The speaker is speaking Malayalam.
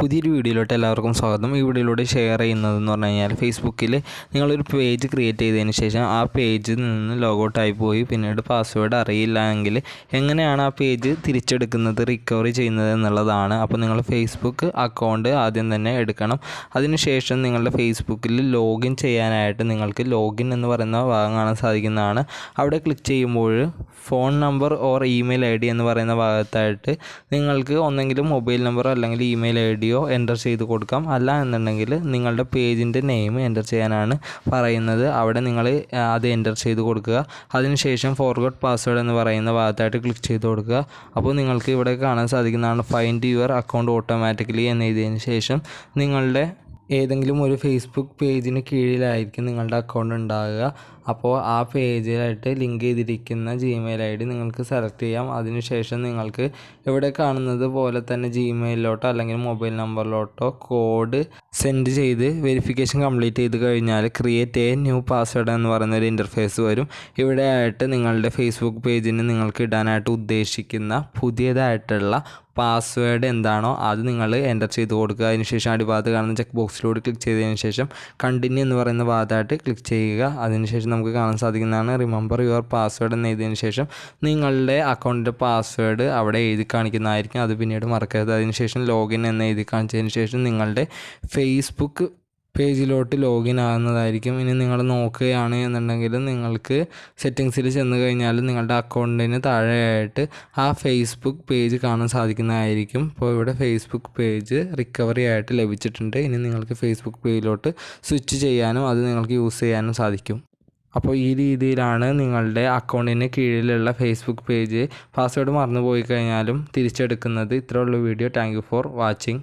പുതിയൊരു വീഡിയോയിലോട്ട് എല്ലാവർക്കും സ്വാഗതം. ഈ വീഡിയോയിലൂടെ ഷെയർ ചെയ്യുന്നതെന്ന് പറഞ്ഞു കഴിഞ്ഞാൽ ഫേസ്ബുക്കിൽ നിങ്ങളൊരു പേജ് ക്രിയേറ്റ് ചെയ്തതിന് ശേഷം ആ പേജിൽ നിന്ന് ലോഗൗട്ടായി പോയി. പിന്നീട് പാസ്വേഡ് അറിയില്ലെങ്കിൽ എങ്ങനെയാണ് ആ പേജ് തിരിച്ചെടുക്കുന്നത് റിക്കവറി ചെയ്യുന്നത് എന്നുള്ളതാണ്. അപ്പോൾ നിങ്ങൾ ഫേസ്ബുക്ക് അക്കൗണ്ട് ആദ്യം തന്നെ എടുക്കണം. അതിനുശേഷം നിങ്ങളുടെ ഫേസ്ബുക്കിൽ ലോഗിൻ ചെയ്യാനായിട്ട് നിങ്ങൾക്ക് ലോഗിൻ എന്ന് പറയുന്ന ഭാഗം കാണാൻ സാധിക്കുന്നതാണ്. അവിടെ ക്ലിക്ക് ചെയ്യുമ്പോൾ phone number or email ID D എന്ന് പറയുന്ന ഭാഗത്തായിട്ട് നിങ്ങൾക്ക് ഒന്നെങ്കിലും മൊബൈൽ നമ്പറോ അല്ലെങ്കിൽ ഇമെയിൽ ഐ ഡിയോ എന്റർ ചെയ്ത് കൊടുക്കാം. അല്ല എന്നുണ്ടെങ്കിൽ നിങ്ങളുടെ പേജിന്റെ നെയിം എന്റർ ചെയ്യാനാണ് പറയുന്നത്. അവിടെ നിങ്ങൾ അത് എന്റർ ചെയ്ത് കൊടുക്കുക. അതിനുശേഷം ഫോർഗോട്ട് പാസ്വേഡ് എന്ന് പറയുന്ന ഭാഗത്തായിട്ട് ക്ലിക്ക് ചെയ്ത് കൊടുക്കുക. അപ്പോൾ നിങ്ങൾക്ക് ഇവിടെ കാണാൻ സാധിക്കുന്നതാണ് ഫൈൻഡ് യുവർ അക്കൗണ്ട് ഓട്ടോമാറ്റിക്കലി എന്ന് എഴുതിയതിന് ശേഷം നിങ്ങളുടെ ഏതെങ്കിലും ഒരു ഫേസ്ബുക്ക് പേജിന് കീഴിലായിരിക്കും നിങ്ങളുടെ അക്കൗണ്ട് ഉണ്ടാകുക അപ്പോൾ ആ പേജിലായിട്ട് ലിങ്ക് ചെയ്തിരിക്കുന്ന ജിമെയിൽ ഐ ഡി നിങ്ങൾക്ക് സെലക്ട് ചെയ്യാം. അതിനുശേഷം നിങ്ങൾക്ക് ഇവിടെ കാണുന്നത് പോലെ തന്നെ ജിമെയിലിലോട്ടോ അല്ലെങ്കിൽ മൊബൈൽ നമ്പറിലോട്ടോ കോഡ് സെൻഡ് ചെയ്ത് വെരിഫിക്കേഷൻ കംപ്ലീറ്റ് ചെയ്ത് കഴിഞ്ഞാൽ ക്രിയേറ്റ് എ ന്യൂ പാസ്വേഡ് എന്ന് പറയുന്ന ഒരു ഇന്റർഫേസ് വരും. ഇവിടെ ആയിട്ട് നിങ്ങളുടെ ഫേസ്ബുക്ക് പേജിന് നിങ്ങൾക്ക് ഇടാനായിട്ട് ഉദ്ദേശിക്കുന്ന പുതിയതായിട്ടുള്ള പാസ്വേഡ് എന്താണോ അത് നിങ്ങൾ എന്റർ ചെയ്ത് കൊടുക്കുക. അതിനുശേഷം അടിഭാഗത്ത് കാണുന്ന ചെക്ക് ബോക്സിലൂടെ ക്ലിക്ക് ചെയ്തതിന് ശേഷം കണ്ടിന്യൂ എന്ന് പറയുന്ന ഭാഗത്തായിട്ട് ക്ലിക്ക് ചെയ്യുക. അതിനുശേഷം നമുക്ക് കാണാൻ സാധിക്കുന്നതാണ് റിമെമ്പർ യുവർ പാസ്വേഡ് എന്ന് എഴുതിയതിന് ശേഷം നിങ്ങളുടെ അക്കൗണ്ടിന്റെ പാസ്വേഡ് അവിടെ എഴുതി കാണിക്കുന്നതായിരിക്കും. അത് പിന്നീട് മറക്കരുത്. അതിനുശേഷം ലോഗിൻ എന്ന് എഴുതി കാണിച്ചതിന് ശേഷം നിങ്ങളുടെ ഫേസ്ബുക്ക് പേജിലോട്ട് ലോഗിൻ ആകുന്നതായിരിക്കും ഇനി നിങ്ങൾ നോക്കുകയാണ് എന്നുണ്ടെങ്കിൽ നിങ്ങൾക്ക് സെറ്റിങ്സിൽ ചെന്ന് കഴിഞ്ഞാൽ നിങ്ങളുടെ അക്കൗണ്ടിന് താഴെയായിട്ട് ആ ഫേസ്ബുക്ക് പേജ് കാണാൻ സാധിക്കുന്നതായിരിക്കും. അപ്പോൾ ഇവിടെ ഫേസ്ബുക്ക് പേജ് റിക്കവറി ആയിട്ട് ലഭിച്ചിട്ടുണ്ട്. ഇനി നിങ്ങൾക്ക് ഫേസ്ബുക്ക് പേജിലോട്ട് സ്വിച്ച് ചെയ്യാനും അത് നിങ്ങൾക്ക് യൂസ് ചെയ്യാനും സാധിക്കും. അപ്പോൾ ഈ രീതിയിലാണ് നിങ്ങളുടെ അക്കൗണ്ടിന് കീഴിലുള്ള ഫേസ്ബുക്ക് പേജ് പാസ്വേഡ് മറന്നു പോയി കഴിഞ്ഞാലും തിരിച്ചെടുക്കുന്നത്. ഇത്രയുള്ള വീഡിയോ താങ്ക് ഫോർ വാച്ചിങ്